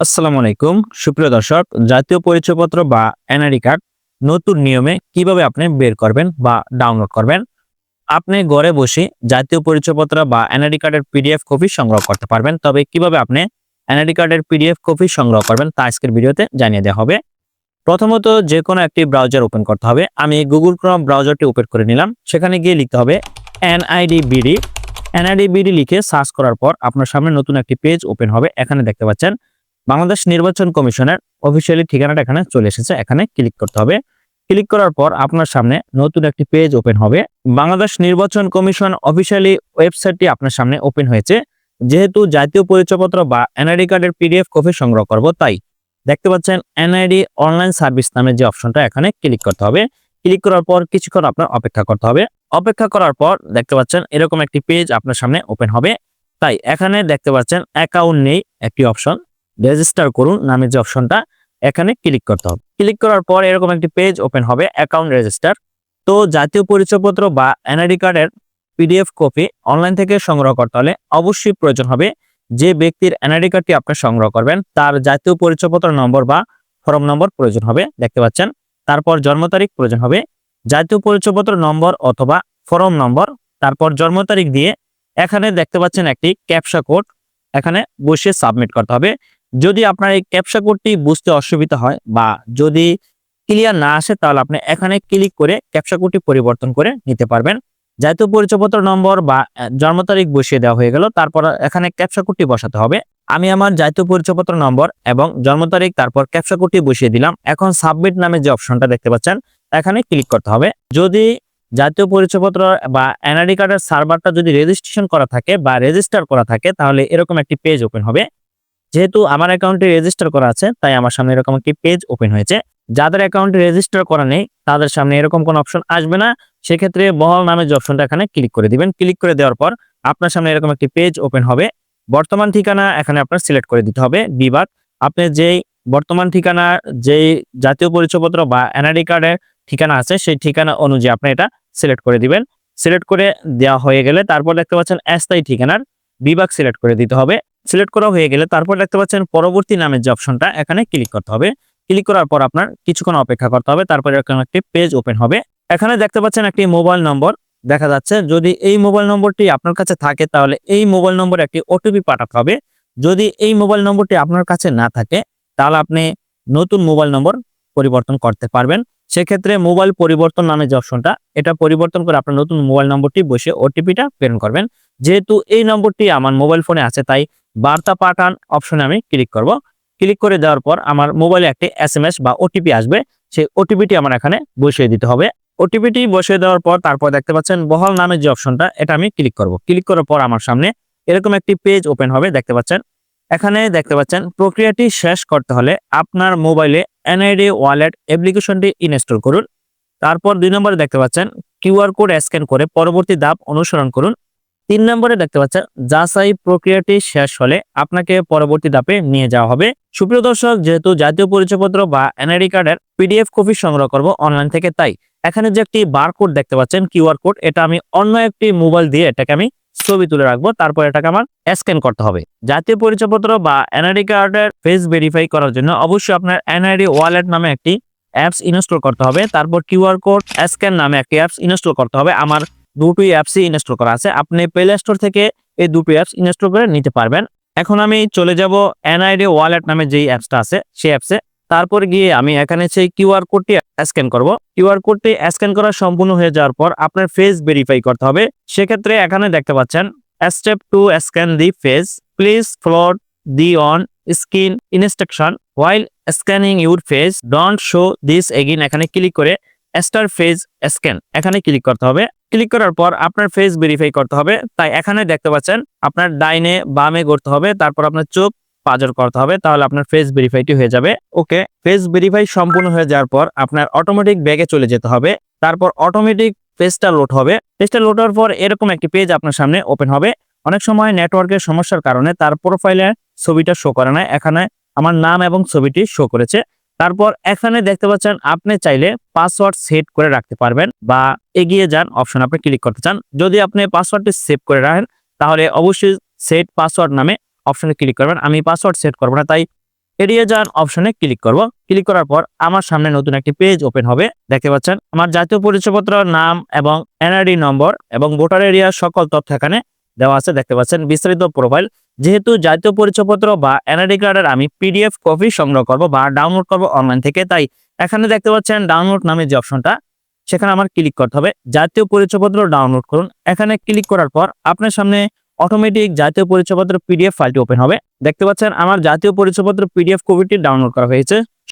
আসসালামু আলাইকুম। সুপ্রিয় দর্শক, জাতীয় পরিচয়পত্র বা এনআইডি কার্ড নতুন নিয়মে কীভাবে আপনি বের করবেন বা ডাউনলোড করবেন? আপনি ঘরে বসে জাতীয় পরিচয়পত্র বা এনআইডি কার্ডের পিডিএফ কপি সংগ্রহ করতে পারবেন। তবে কীভাবে আপনি এনআইডি কার্ডের পিডিএফ কপি সংগ্রহ করবেন তা আজকের ভিডিওতে জানিয়ে দেওয়া হবে। প্রথমত যে কোনো একটি ব্রাউজার ওপেন করতে হবে। আমি গুগল ক্রোম ব্রাউজারটি ওপেন করে নিলাম। সেখানে গিয়ে লিখতে হবে এনআইডি বিডি এনআইডি বিডি লিখে সার্চ করার পর আপনার সামনে নতুন একটি পেজ ওপেন হবে। এখানে দেখতে পাচ্ছেন বাংলাদেশ নির্বাচন কমিশনের অফিসিয়ালি ঠিকানাটা এখানে চলে এসেছে। এখানে ক্লিক করতে হবে। ক্লিক করার পর আপনার সামনে নতুন একটি পেজ ওপেন হবে। বাংলাদেশ নির্বাচন কমিশন অফিসিয়ালি ওয়েবসাইটটি আপনার সামনে ওপেন হয়েছে। যেহেতু জাতীয় পরিচয়পত্র বা এনআইডি কার্ডের পিডিএফ কপি সংগ্রহ করব, তাই দেখতে পাচ্ছেন এনআইডি অনলাইন সার্ভিস নামে যে অপশনটা এখানে ক্লিক করতে হবে। ক্লিক করার পর কিছুক্ষণ আপনার অপেক্ষা করতে হবে। অপেক্ষা করার পর দেখতে পাচ্ছেন এরকম একটি পেজ আপনার সামনে ওপেন হবে। তাই এখানে দেখতে পাচ্ছেন অ্যাকাউন্ট নেই, একটি অপশন রেজিস্টার করুন নামে যে অপশনটা এখানে ক্লিক করতে হবে। ক্লিক করার পর এরকম একটি পেজ ওপেন হবে অ্যাকাউন্ট রেজিস্টার তো জাতীয় পরিচয়পত্র বা এনআইডি কার্ডের পিডিএফ কপি অনলাইন থেকে সংগ্রহ করতে হলে অবশ্যই প্রয়োজন হবে যে ব্যক্তির এনআইডি কার্ডটি আপনি সংগ্রহ করবেন, তার জাতীয় পরিচয়পত্র নম্বর বা ফর্ম নম্বর প্রয়োজন হবে, দেখতে পাচ্ছেন। তারপর জন্ম তারিখ প্রয়োজন হবে, জাতীয় পরিচয়পত্র নম্বর অথবা ফর্ম নম্বর তারপর জন্ম তারিখ দিয়ে এখানে দেখতে পাচ্ছেন একটি ক্যাপসা কোড এখানে বসে সাবমিট করতে হবে। যদি আপনার এই ক্যাপসা কোডটি বুঝতে অসুবিধা হয় বা যদি ক্লিয়ার না আসে, তাহলে আপনি এখানে ক্লিক করে ক্যাপসা কোডটি পরিবর্তন করে নিতে পারবেন। জাতীয় পরিচয়পত্র নম্বর বা জন্ম তারিখ বসিয়ে দেওয়া হয়ে গেল, তারপর এখানে ক্যাপসা কোডটি বসাতে হবে। আমি আমার জাতীয় পরিচয়পত্র নম্বর এবং জন্ম তারিখ, তারপর ক্যাপসা কোডটি বসিয়ে দিলাম। এখন সাবমিট নামে যে অপশনটা দেখতে পাচ্ছেন, এখানে ক্লিক করতে হবে। যদি জাতীয় পরিচয়পত্র বা এনআইডি কার্ডের সার্ভারটা যদি রেজিস্ট্রেশন করা থাকে বা রেজিস্টার করা থাকে, তাহলে এরকম একটি পেজ ওপেন হবে। যেহেতু আমার অ্যাকাউন্টে রেজিস্টার করা আছে, তাই আমার সামনে এরকম একটি পেজ ওপেন হয়েছে। যাদের অ্যাকাউন্টে রেজিস্টার করা নেই, তাদের সামনে এরকম কোনো অপশন আসবে না। সেক্ষেত্রে বহল নামে যে অপশনটা এখানে ক্লিক করে দিবেন। ক্লিক করে দেওয়ার পর আপনার সামনে এরকম একটি পেজ ওপেন হবে। বর্তমান ঠিকানা এখানে আপনার সিলেক্ট করে দিতে হবে বিভাগ আপনি যেই বর্তমান ঠিকানা যেই জাতীয় পরিচয়পত্র বা এনআইডি কার্ডের ঠিকানা আছে, সেই ঠিকানা অনুযায়ী আপনি এটা সিলেক্ট করে দিবেন। সিলেক্ট করে দেওয়া হয়ে গেলে তারপর দেখতে পাচ্ছেন অস্থায়ী ঠিকানার বিভাগ সিলেক্ট করে দিতে হবে। সিলেক্ট করা হয়ে গেলে তারপর দেখতে পাচ্ছেন পরবর্তী নামের যে অপশনটা, এখানে ক্লিক করতে হবে। ক্লিক করার পর আপনার কিছুক্ষণ অপেক্ষা করতে হবে, তারপরে এরকম একটি পেজ ওপেন হবে। এখানে দেখতে পাচ্ছেন একটি মোবাইল নম্বর দেখা যাচ্ছে যদি এই মোবাইল নম্বরটি আপনার কাছে থাকে তাহলে এই মোবাইল নম্বরে একটি ওটিপি পাঠাতে হবে। যদি এই মোবাইল নম্বরটি আপনার কাছে না থাকে, তাহলে আপনি নতুন মোবাইল নম্বর পরিবর্তন করতে পারবেন। সেক্ষেত্রে মোবাইল পরিবর্তন নামে যে অপশনটা, এটা পরিবর্তন করে আপনার নতুন মোবাইল নম্বরটি বসে ওটিপিটা প্রেরণ করবেন। যেহেতু এই নম্বরটি আমার মোবাইল ফোনে আছে, তাই বার্তা পাঠান অপশনে আমি ক্লিক করব। ক্লিক করে দেওয়ার পর আমার মোবাইলে একটি এসএমএস বা ওটিপি আসবে। সেই ওটিপিটি আমার এখানে বসিয়ে দিতে হবে। ওটিপিটি বসিয়ে দেওয়ার পর তারপর দেখতে পাচ্ছেন বহাল নামের যে অপশনটা, এটা আমি ক্লিক করব। ক্লিক করার পর আমার সামনে এরকম একটি পেজ ওপেন হবে, দেখতে পাচ্ছেন। এখানে দেখতে পাচ্ছেন প্রক্রিয়াটি শেষ করতে হলে আপনার মোবাইলে এনআইডি ওয়ালেট অ্যাপ্লিকেশনটি ইনস্টল করুন। তারপর দুই নম্বরে দেখতে পাচ্ছেন কিউআর কোড স্ক্যান করে পরবর্তী ধাপ অনুসরণ করুন। তিন নম্বরে দেখতে পাচ্ছেন, যাচাই প্রক্রিয়াটি শেষ হলে আপনাকে পরবর্তী ধাপে নিয়ে যাওয়া হবে। সুপ্রিয় দর্শক, যেহেতু জাতীয় পরিচয়পত্র বা এনআইডি কার্ডের পিডিএফ কপি সংগ্রহ করব অনলাইন থেকে, তাই এখানে যে একটি বারকোড দেখতে পাচ্ছেন, কিউআর কোড, এটা আমি অন্য একটি মোবাইল দিয়ে এটাকে আমি ছবি তুলে রাখব, তারপর এটাকে আমার স্ক্যান করতে হবে। জাতীয় পরিচয়পত্র বা এনআইডি কার্ডের ফেস ভেরিফাই করার জন্য অবশ্যই আপনার এনআইডি ওয়ালেট নামে একটি অ্যাপস ইনস্টল করতে হবে, তারপর কিউআর কোড স্ক্যান নামে একটি অ্যাপস ইনস্টল করতে হবে, আমার দুটোই অ্যাপসই ইনস্টল করা আছে। আপনি প্লে স্টোর থেকে এই দুটো অ্যাপস ইনস্টল করে নিতে পারবেন। এখন আমি চলে যাব এনআইডি ওয়ালেট নামে যেই অ্যাপসটা আছে, সেই অ্যাপসে তারপর গিয়ে আমি এখানে সেই কিউআর কোডটি স্ক্যান করব। কিউআর কোডটি স্ক্যান করা সম্পূর্ণ হয়ে যাওয়ার পর আপনার ফেস ভেরিফাই করতে হবে। সেক্ষেত্রে এখানে দেখতে পাচ্ছেন step two scan the face please float the on screen instruction while scanning your face don't show this again এখানে ক্লিক করে স্টার ফেস স্ক্যান। এখানে ক্লিক করতে হবে। ক্লিক করার পর আপনার ফেস ভেরিফাই করতে হবে। তাই এখানে দেখতে পাচ্ছেন আপনার ডাইনে, বামে করতে হবে। তারপর আপনার চোখ পাজর করতে হবে। তাহলে আপনার ফেস ভেরিফাইটি হয়ে যাবে। ওকে ফেস ভেরিফাই সম্পূর্ণ হয়ে যাওয়ার পর আপনার অটোমেটিক ব্যাগে চলে যেতে হবে। তারপর অটোমেটিক পেজটা লোড হবে। পেজটা লোড হওয়ার পর এরকম একটি পেজ আপনার সামনে ওপেন হবে। অনেক সময় নেটওয়ার্কের সমস্যার কারণে তার প্রোফাইলে ছবিটা শো করে না। এখানে আমার নাম এবং ছবিটি শো করেছে। তারপর এখানে দেখতে পাচ্ছেন আপনি চাইলে পাসওয়ার্ড সেট করে রাখতে পারবেন বা এগিয়ে যান অপশন আপনি ক্লিক করতে চান। যদি আপনি পাসওয়ার্ডটি সেভ করে রাখেন, তাহলে অবশ্যই সেট পাসওয়ার্ড নামে অপশনে ক্লিক করবেন। আমি পাসওয়ার্ড সেট করব না, তাই এড়িয়ে যান অপশনে ক্লিক করব। ক্লিক করার পর আমার সামনে নতুন একটি পেজ ওপেন হবে। দেখতে পাচ্ছেন, আমার জাতীয় পরিচয়পত্র, নাম এবং এনআইডি নম্বর এবং ভোটার এরিয়া সকল তথ্য এখানে দেওয়া আছে, দেখতে পাচ্ছেন বিস্তারিত প্রোফাইল যেহেতু জাতীয় পরিচয়পত্র বা এনআইডি কার্ডের আমি পিডিএফ কপি সংগ্রহ করব বা ডাউনলোড করব অনলাইন থেকে, তাই এখানে দেখতে পাচ্ছেন ডাউনলোড নামে যে অপশনটা, সেখানে আমার ক্লিক করতে হবে। জাতীয় পরিচয়পত্র ডাউনলোড করুন। এখানে ক্লিক করার পর আপনার সামনে অটোমেটিক জাতীয় পরিচয়পত্র পিডিএফ ফাইলটি ওপেন হবে। দেখতে পাচ্ছেন আমার জাতীয় পরিচয়পত্র পিডিএফ কপিটি ডাউনলোড করা হয়েছে।